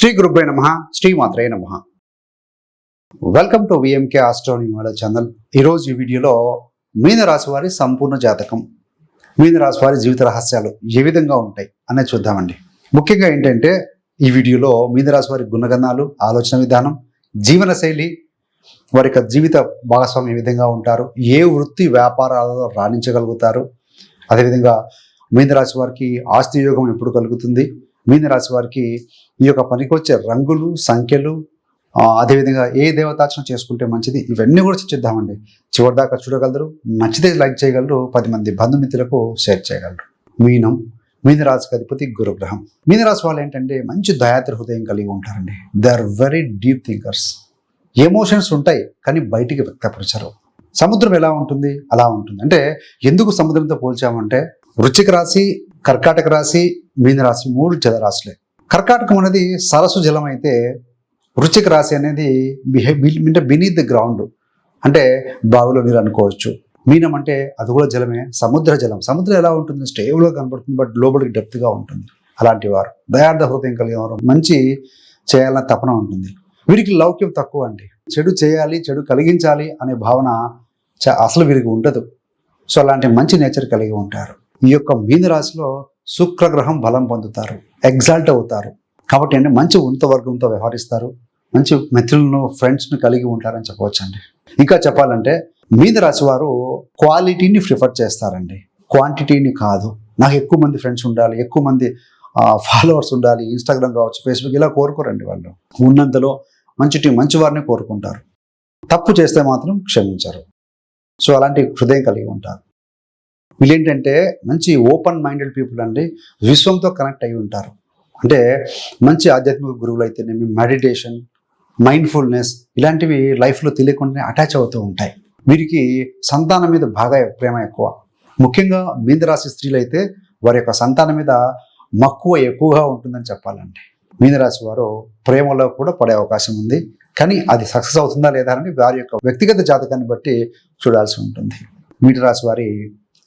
శ్రీ గురుభ్య నమ శ్రీమాత్రే నమ. వెల్కమ్ టు విఎంకే ఆస్ట్రోని మోడల్ ఛానల్ ఈరోజు ఈ వీడియోలో మీనరాశి వారి సంపూర్ణ జాతకం మీనరాశి వారి జీవిత రహస్యాలు ఏ విధంగా ఉంటాయి అనేది చూద్దామండి. ముఖ్యంగా ఏంటంటే ఈ వీడియోలో మీనరాశి వారి గుణగణాలు ఆలోచన విధానం జీవన శైలి వారి యొక్క జీవిత భాగస్వామి ఏ విధంగా ఉంటారు ఏ వృత్తి వ్యాపారాలలో రాణించగలుగుతారు అదేవిధంగా మీనరాశి వారికి ఆస్తి యోగం ఎప్పుడు కలుగుతుంది మీనరాశి వారికి ఈ యొక్క పనికొచ్చే రంగులు సంఖ్యలు అదేవిధంగా ఏ దేవతార్చన చేసుకుంటే మంచిది ఇవన్నీ కూడా చర్చిద్దామండి. చివరిదాకా చూడగలరు నచ్చితే లైక్ చేయగలరు పది మంది బంధుమిత్రులకు షేర్ చేయగలరు. మీనం మీనరాశికి అధిపతి గురుగ్రహం. మీనరాశి వాళ్ళు ఏంటంటే మంచి దయాత్ర హృదయం కలిగి ఉంటారండి. They are very deep thinkers emotions ఉంటాయి కానీ బయటికి వ్యక్తపరచరు. సముద్రం ఎలా ఉంటుంది? అలా ఉంటుంది. అంటే ఎందుకు సముద్రంతో పోల్చామంటే వృచ్చిక రాశి కర్కాటక రాశి మీనరాశి మూడు జలరాశులే కర్కాటకం అనేది సరస్సు జలం అయితే వృశ్చిక రాశి అనేది అంటే బినీత్ ద గ్రౌండ్ అంటే బావిలో నీరు అనుకోవచ్చు. మీనం అంటే అది కూడా జలమే సముద్ర జలం. సముద్రం ఎలా ఉంటుంది? స్టేబుల్గా కనబడుతుంది బట్ లోపలికి డెప్త్గా ఉంటుంది. అలాంటి వారు. దయార్థ హృదయం కలిగిన వారు. మంచి చేయాలన్న తపన ఉంటుంది. వీరికి లౌక్యం తక్కువ అండి. చెడు చేయాలి చెడు కలిగించాలి అనే భావన చ- అసలు వీరికి ఉండదు. సో అలాంటి మంచి నేచర్ కలిగి ఉంటారు. ఈ యొక్క మీన రాశిలో శుక్రగ్రహం బలం పొందుతారు ఎగ్జాల్ట్ అవుతారు. కాబట్టి అంటే మంచి ఉన్నత వర్గంతో వ్యవహరిస్తారు మంచి మిత్రులను ఫ్రెండ్స్ని కలిగి ఉంటారని చెప్పవచ్చండి. ఇంకా చెప్పాలంటే మీన రాశి వారు క్వాలిటీని ప్రిఫర్ చేస్తారండి. క్వాంటిటీని కాదు. నాకు ఎక్కువ మంది ఫ్రెండ్స్ ఉండాలి ఎక్కువ మంది ఫాలోవర్స్ ఉండాలి ఇన్స్టాగ్రామ్ కావచ్చు ఫేస్బుక్ ఇలా కోరుకోరండి వాళ్ళు. ఉన్నంతలో మంచి టీ మంచి వారిని కోరుకుంటారు. తప్పు చేస్తే మాత్రం క్షమించరు. సో అలాంటి హృదయం కలిగి ఉంటారు. వీళ్ళేంటంటే మంచి ఓపెన్ మైండెడ్ పీపుల్ అండి. విశ్వంతో కనెక్ట్ అయి ఉంటారు. అంటే మంచి ఆధ్యాత్మిక గురువులు అయితేనేమి మెడిటేషన్ మైండ్ఫుల్నెస్ ఇలాంటివి లైఫ్లో తెలియకుండానే అటాచ్ అవుతూ ఉంటాయి. వీరికి సంతానం మీద బాగా ప్రేమ ఎక్కువ. ముఖ్యంగా మీనరాశి స్త్రీలు అయితే వారి యొక్క సంతానం మీద మక్కువ ఎక్కువగా ఉంటుందని చెప్పాలండి. మీనరాశి వారు ప్రేమలో కూడా పడే అవకాశం ఉంది. కానీ అది సక్సెస్ అవుతుందా లేదా అని వారి యొక్క వ్యక్తిగత జాతకాన్ని బట్టి చూడాల్సి ఉంటుంది. మీనరాశి వారి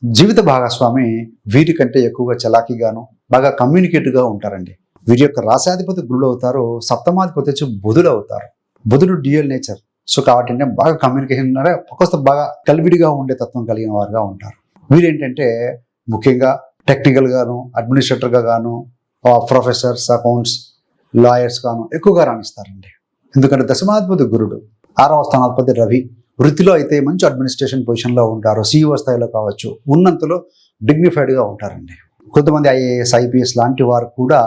జీవిత భాగస్వామి వీరికంటే ఎక్కువగా చలాకీగాను బాగా కమ్యూనికేటివ్గా ఉంటారండి. వీరి యొక్క రాశాధిపతి గురుడు అవుతారు సప్తమాధిపతి వచ్చి బుధుడు అవుతారు. బుధుడు డ్యూయల్ నేచర్. సో కాబట్టి అంటే బాగా కమ్యూనికేషన్ ఒక్కొక్క బాగా కలివిడిగా ఉండే తత్వం కలిగిన వారుగా ఉంటారు. వీరేంటంటే ముఖ్యంగా టెక్నికల్ గాను అడ్మినిస్ట్రేటర్గా గాను ప్రొఫెసర్స్ అకౌంట్స్ లాయర్స్ గాను ఎక్కువగా రాణిస్తారండి. ఎందుకంటే దశమాధిపతి గురుడు ఆరవ స్థానాధిపతి రవి. వృత్తిలో అయితే మంచి అడ్మినిస్ట్రేషన్ పొజిషన్లో ఉంటారు సీఈఓ స్థాయిలో కావచ్చు ఉన్నంతలో డిగ్నిఫైడ్గా ఉంటారండి. కొంతమంది ఐఏఎస్ ఐపీఎస్ లాంటి వారు కూడా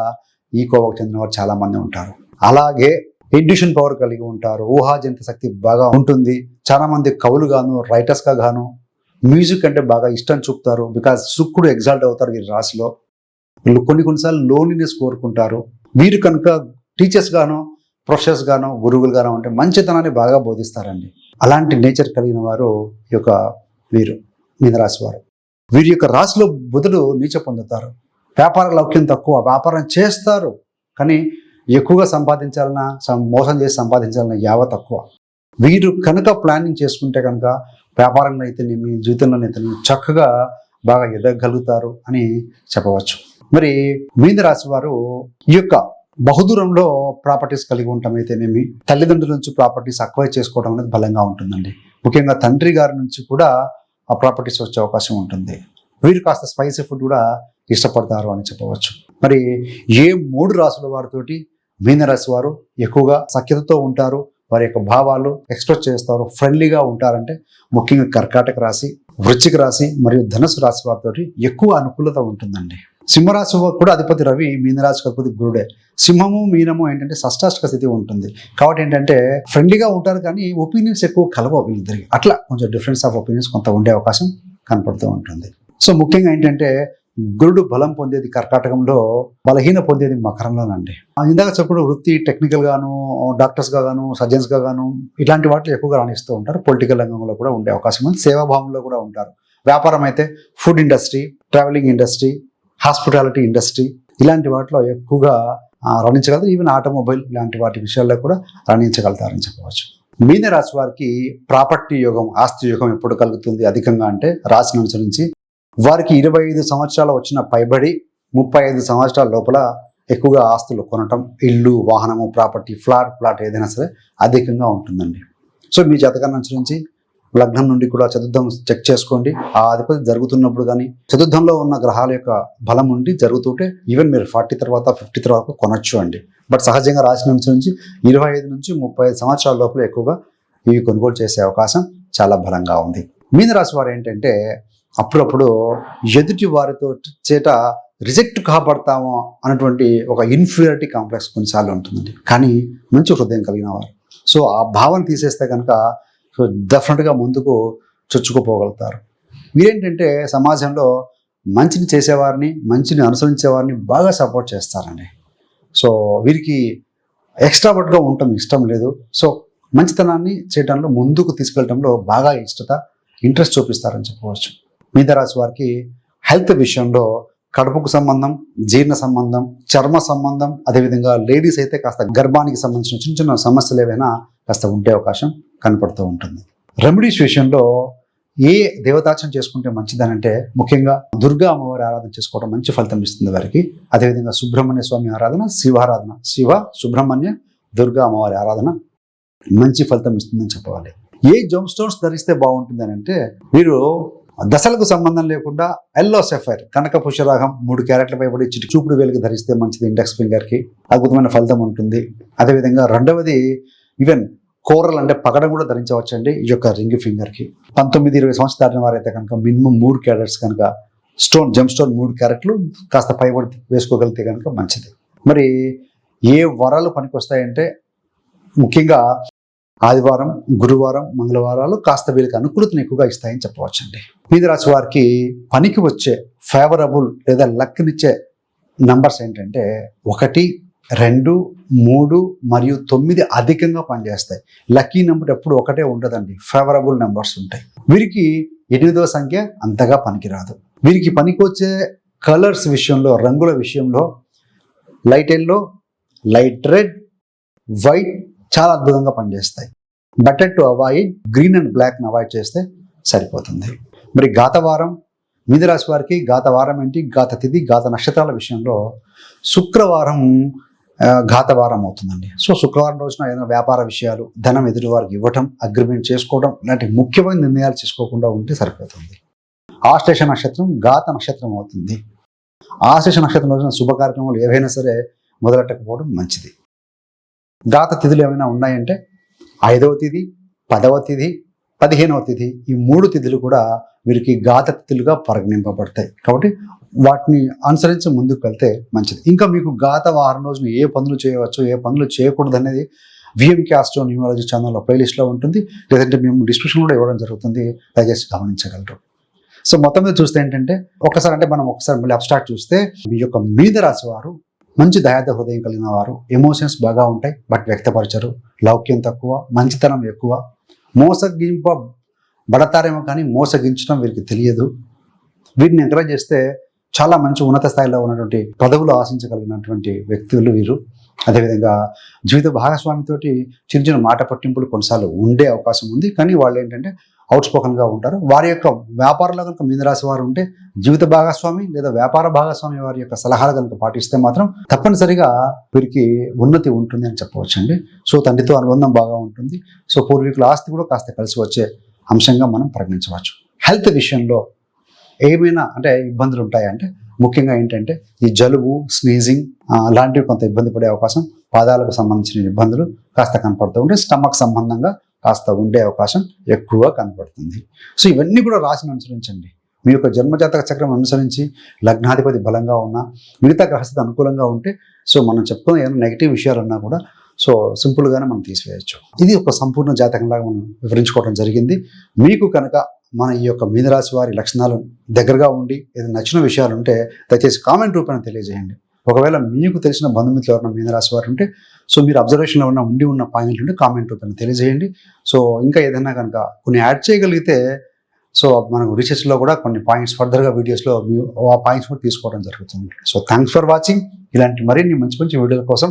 ఈ కోవకు చెందిన వారు చాలామంది ఉంటారు. అలాగే ఎడ్యుషన్ పవర్ కలిగి ఉంటారు ఊహాజంత శక్తి బాగా ఉంటుంది చాలామంది కవులు గాను రైటర్స్గా గాను మ్యూజిక్ అంటే బాగా ఇష్టం చూపుతారు బికాజ్ శుక్రుడు ఎగ్జాల్ట్ అవుతారు వీరి రాశిలో. వీళ్ళు కొన్ని కొన్నిసార్లు లోన్లీనెస్ కోరుకుంటారు. వీరు కనుక టీచర్స్ గాను ప్రొఫెసర్స్ గాను గురువులు గాను అంటే మంచితనాన్ని బాగా బోధిస్తారండి. అలాంటి నేచర్ కలిగిన వారు ఈ యొక్క వీరు మీనరాశి వారు. వీరి యొక్క రాశిలో బుధుడు నీచ పొందుతారు. వ్యాపార లౌక్యం తక్కువ వ్యాపారం చేస్తారు కానీ ఎక్కువగా సంపాదించాలన్నా సం- మోసం చేసి సంపాదించాలన్న యావ తక్కువ. వీరు కనుక ప్లానింగ్ చేసుకుంటే కనుక వ్యాపారంలో అయితేనేమి జీవితంలో అయితే చక్కగా బాగా ఎదగలుగుతారు అని చెప్పవచ్చు. మరి మీన రాశి వారు ఈ యొక్క బహుదూరంలో ప్రాపర్టీస్ కలిగి ఉండటం అయితేనేమి తల్లిదండ్రుల నుంచి ప్రాపర్టీస్ అక్వైర్ చేసుకోవడం అనేది బలంగా ఉంటుందండి. ముఖ్యంగా తండ్రి గారి నుంచి కూడా ఆ ప్రాపర్టీస్ వచ్చే అవకాశం ఉంటుంది. వీరు కాస్త స్పైసీ ఫుడ్ కూడా ఇష్టపడతారు అని చెప్పవచ్చు. మరి ఏ మూడు రాసుల వారితోటి మీనరాశి వారు ఎక్కువగా సఖ్యతతో ఉంటారు వారి యొక్క భావాలు ఎక్స్ప్రెస్ చేస్తారు ఫ్రెండ్లీగా ఉంటారంటే ముఖ్యంగా కర్కాటక రాశి వృశ్చిక రాశి మరియు ధనుసు రాశి వారితో ఎక్కువ అనుకూలత ఉంటుందండి. సింహరాశి కూడా అధిపతి రవి మీనరాశికి అధిపతి గురుడే. సింహము మీనము ఏంటంటే షష్టాష్టక స్థితి ఉంటుంది. కాబట్టి ఏంటంటే ఫ్రెండ్లీగా ఉంటారు కానీ ఒపీనియన్స్ ఎక్కువ కలవవు వీళ్ళిద్దరికి. అట్లా కొంచెం డిఫరెన్స్ ఆఫ్ ఒపీనియన్స్ కొంత ఉండే అవకాశం కనపడుతూ ఉంటుంది. సో ముఖ్యంగా ఏంటంటే గురుడు బలం పొందేది కర్కాటకంలో బలహీన పొందేది మకరంలోనండి. ఇందాక చెప్పుడు వృత్తి టెక్నికల్ గాను డాక్టర్స్గా గాను సర్జన్స్గా గాను ఇలాంటి వాటిలో ఎక్కువగా రాణిస్తూ ఉంటారు. పొలిటికల్ రంగంలో కూడా ఉండే అవకాశం ఉంది. సేవాభావంలో కూడా ఉంటారు. వ్యాపారం అయితే food industry travelling industry hospitality industry ఇలాంటి వాటిలో ఎక్కువగా ఆ, రాణించగలుగుతారు ఈవెన్ ఆటోమొబైల్ ఇలాంటి వాటి విషయాల్లో కూడా రాణించగలుగుతారని చెప్పవచ్చు. మీనరాశి వారికి ప్రాపర్టీ యోగం ఆస్తి యోగం ఎప్పుడు కలుగుతుంది? అధికంగా అంటే రాశిని అనుసరించి వారికి ఇరవై ఐదు సంవత్సరాలు వచ్చిన పైబడి ముప్పై ఐదు సంవత్సరాల లోపల ఎక్కువగా ఆస్తులు కొనటం ఇల్లు వాహనము ప్రాపర్టీ ఫ్లాట్ ప్లాట్ ఏదైనా సరే అధికంగా ఉంటుందండి. సో మీ జాతకాన్ని అనుసరించి లగ్నం నుండి కూడా చతుర్థం చెక్ చేసుకోండి. ఆ అధిపతి జరుగుతున్నప్పుడు కానీ చతుర్థంలో ఉన్న గ్రహాల యొక్క బలం ఉండి జరుగుతుంటే ఈవెన్ మీరు ఫార్టీ తర్వాత ఫిఫ్టీ తర్వాత కొనొచ్చు అండి. బట్ సహజంగా రాసిన నుంచి ఇరవై ఐదు నుంచి ముప్పై ఐదు సంవత్సరాల లోపల ఎక్కువగా ఇవి కొనుగోలు చేసే అవకాశం చాలా బలంగా ఉంది. మీనరాశి వారు ఏంటంటే అప్పుడప్పుడు ఎదుటి వారితో చేట రిజెక్ట్ కాబడతాము అన్నటువంటి ఒక ఇన్ఫీరియారిటీ కాంప్లెక్స్ కొన్నిసార్లు ఉంటుందండి. కానీ మంచి హృదయం కలిగిన వారు. సో ఆ భావన తీసేస్తే కనుక సో డెఫినెట్గా ముందుకు చొచ్చుకుపోగలుగుతారు. వీరేంటంటే సమాజంలో మంచిని చేసేవారిని మంచిని అనుసరించేవారిని బాగా సపోర్ట్ చేస్తారండి. సో వీరికి ఎక్స్ట్రావర్ట్గా ఉండటం ఇష్టం లేదు. సో మంచితనాన్ని చేయడంలో ముందుకు తీసుకెళ్ళడంలో బాగా ఇష్టత ఇంట్రెస్ట్ చూపిస్తారని చెప్పవచ్చు. మీదరాశి వారికి హెల్త్ విషయంలో కడుపుకు సంబంధం జీర్ణ సంబంధం చర్మ సంబంధం అదేవిధంగా లేడీస్ అయితే కాస్త గర్భానికి సంబంధించిన చిన్న చిన్న సమస్యలు ఏవైనా కాస్త ఉండే అవకాశం కనపడుతూ ఉంటుంది. రెమెడీస్ విషయంలో ఏ దేవతార్చన చేసుకుంటే మంచిదనంటే ముఖ్యంగా దుర్గా అమ్మవారి ఆరాధన చేసుకోవడం మంచి ఫలితం ఇస్తుంది వారికి. అదేవిధంగా సుబ్రహ్మణ్య స్వామి ఆరాధన శివారాధన శివ సుబ్రహ్మణ్య దుర్గా అమ్మవారి ఆరాధన మంచి ఫలితం ఇస్తుందని చెప్పవాలి. ఏ జోమ్ స్టోన్స్ ధరిస్తే బాగుంటుంది అని అంటే మీరు దశలకు సంబంధం లేకుండా ఎల్లో సెఫైర్ కనక పుష్యరాగం మూడు క్యారెట్ల పైబడి చిటి చూపుడు వేలుకి ధరిస్తే మంచిది ఇండెక్స్ ఫింగర్కి అద్భుతమైన ఫలితం ఉంటుంది. అదేవిధంగా రెండవది ఈవెన్ కూరలు అంటే పగడం కూడా ధరించవచ్చండి ఈ యొక్క రింగ్ ఫింగర్కి. పంతొమ్మిది ఇరవై సంవత్సరాలు దాటిన వారైతే కనుక మినిమం మూడు క్యారెట్స్ కనుక స్టోన్ జమ్ స్టోన్ మూడు క్యారెట్లు కాస్త పైబడి వేసుకోగలిగితే కనుక మంచిది. మరి ఏ వరాలు పనికొస్తాయంటే ముఖ్యంగా ఆదివారం గురువారం మంగళవారాలు కాస్త వీళ్ళకి అనుకూలతను ఎక్కువగా ఇస్తాయని చెప్పవచ్చండి. మీనరాశి వారికి పనికి వచ్చే ఫేవరబుల్ లేదా లక్నిచ్చే నంబర్స్ ఏంటంటే ఒకటి రెండు మూడు మరియు తొమ్మిది అధికంగా పనిచేస్తాయి. లక్కీ నెంబర్ ఎప్పుడు ఒకటే ఉండదండి. ఫేవరబుల్ నెంబర్స్ ఉంటాయి. వీరికి ఎనిమిదవ సంఖ్య అంతగా పనికిరాదు. వీరికి పనికొచ్చే కలర్స్ విషయంలో రంగుల విషయంలో light yellow light red white చాలా అద్భుతంగా పనిచేస్తాయి. Better to avoid green and బ్లాక్ని avoid చేస్తే సరిపోతుంది. మరి గాతవారం మీనరాశి వారికి గాతవారం ఏంటి? గాత తిథి గాత నక్షత్రాల విషయంలో శుక్రవారం ఘాతవారం అవుతుందండి. సో శుక్రవారం రోజున ఏదైనా వ్యాపార విషయాలు ధనం ఎదుటి వారికి ఇవ్వటం అగ్రిమెంట్ చేసుకోవడం ఇలాంటి ముఖ్యమైన నిర్ణయాలు చేసుకోకుండా ఉంటే సరిపోతుంది. ఆశ్లేష నక్షత్రం ఘాత నక్షత్రం అవుతుంది. ఆశ్లేష నక్షత్రం రోజున శుభ కార్యక్రమాలు ఏవైనా సరే మొదలెట్టకపోవడం మంచిది. ఘాత తిథులు ఏమైనా ఉన్నాయంటే ఐదవ తిథి పదవ తిథి పదిహేనవ తిథి ఈ మూడు తిథులు కూడా వీరికి ఘాతక్తులుగా పరిగణింపబడతాయి. కాబట్టి వాటిని అనుసరించి ముందుకు వెళ్తే మంచిది. ఇంకా మీకు గాత వారం రోజున ఏ పనులు చేయవచ్చు ఏ పనులు చేయకూడదు అనేది విఎంకే ఆస్ట్రో న్యూమాలజీ ఛానల్లో ప్లేలిస్ట్లో ఉంటుంది. లేదంటే మేము డిస్క్రిప్షన్ కూడా ఇవ్వడం జరుగుతుంది. దయచేసి గమనించగలరు. సో మొత్తం మీద చూస్తే ఏంటంటే ఒకసారి అంటే మనం ఒకసారి మళ్ళీ అబ్స్ట్రాక్ట్ చూస్తే మీ యొక్క మీద రాశి వారు మంచి దయాద హృదయం కలిగిన వారు ఎమోషన్స్ బాగా ఉంటాయి బట్ వ్యక్తపరచరు. లౌక్యం తక్కువ మంచితనం ఎక్కువ మోసగింప పడతారేమో కానీ మోసగించడం వీరికి తెలియదు. వీరిని ఎంకరేజ్ చేస్తే చాలా మంచి ఉన్నత స్థాయిలో ఉన్నటువంటి పదవులు ఆశించగలిగినటువంటి వ్యక్తులు వీరు. అదేవిధంగా జీవిత భాగస్వామితోటి చిన్న చిన్న మాట పట్టింపులు కొన్నిసార్లు ఉండే అవకాశం ఉంది. కానీ వాళ్ళు ఏంటంటే అవుట్స్పోకన్గా ఉంటారు. వారి యొక్క వ్యాపారంలో కనుక మీద రాసి వారు ఉంటే జీవిత భాగస్వామి లేదా వ్యాపార భాగస్వామి వారి యొక్క సలహాలు కనుక పాటిస్తే మాత్రం తప్పనిసరిగా వీరికి ఉన్నతి ఉంటుంది అని చెప్పవచ్చండి. సో తండ్రితో అనుబంధం బాగా ఉంటుంది. సో పూర్వీకుల ఆస్తి కూడా కాస్త కలిసి వచ్చే అంశంగా మనం పరిగణించవచ్చు. హెల్త్ విషయంలో ఏమైనా అంటే ఇబ్బందులు ఉంటాయంటే ముఖ్యంగా ఏంటంటే ఈ జలుబు స్నీజింగ్ లాంటివి కొంత ఇబ్బంది పడే అవకాశం పాదాలకు సంబంధించిన ఇబ్బందులు కాస్త కనపడుతూ ఉంటే స్టమక్ సంబంధంగా కాస్త ఉండే అవకాశం ఎక్కువగా కనపడుతుంది. సో ఇవన్నీ కూడా రాశిని అనుసరించండి. మీ యొక్క జన్మజాతక చక్రం అనుసరించి లగ్నాధిపతి బలంగా ఉన్నా మిగతా గ్రహస్థితి అనుకూలంగా ఉంటే సో మనం చెప్పుకున్న ఏమైనా నెగిటివ్ విషయాలు ఉన్నా కూడా సో సింపుల్గానే మనం తీసివేయచ్చు. ఇది ఒక సంపూర్ణ జాతకంలాగా మనం వివరించుకోవడం జరిగింది. మీకు కనుక మన ఈ యొక్క మీనరాశి వారి లక్షణాలు దగ్గరగా ఉండి ఏదైనా నచ్చిన విషయాలు ఉంటే దయచేసి కామెంట్ రూపాన్ని తెలియజేయండి. ఒకవేళ మీకు తెలిసిన బంధుమిత్రులు ఎవరైనా మీనరాశి వారు ఉంటే సో మీరు అబ్జర్వేషన్లో ఉన్న ఉండి ఉన్న పాయింట్లు ఉంటే కామెంట్ రూపాన్ని తెలియజేయండి. సో ఇంకా ఏదైనా కనుక కొన్ని యాడ్ చేయగలిగితే సో మనకు రీసెర్చ్లో కూడా కొన్ని పాయింట్స్ ఫర్దర్గా వీడియోస్లో మీ ఆ పాయింట్స్ కూడా తీసుకోవడం జరుగుతుంది. So thanks for watching. ఇలాంటి మరిన్ని మంచి మంచి వీడియోల కోసం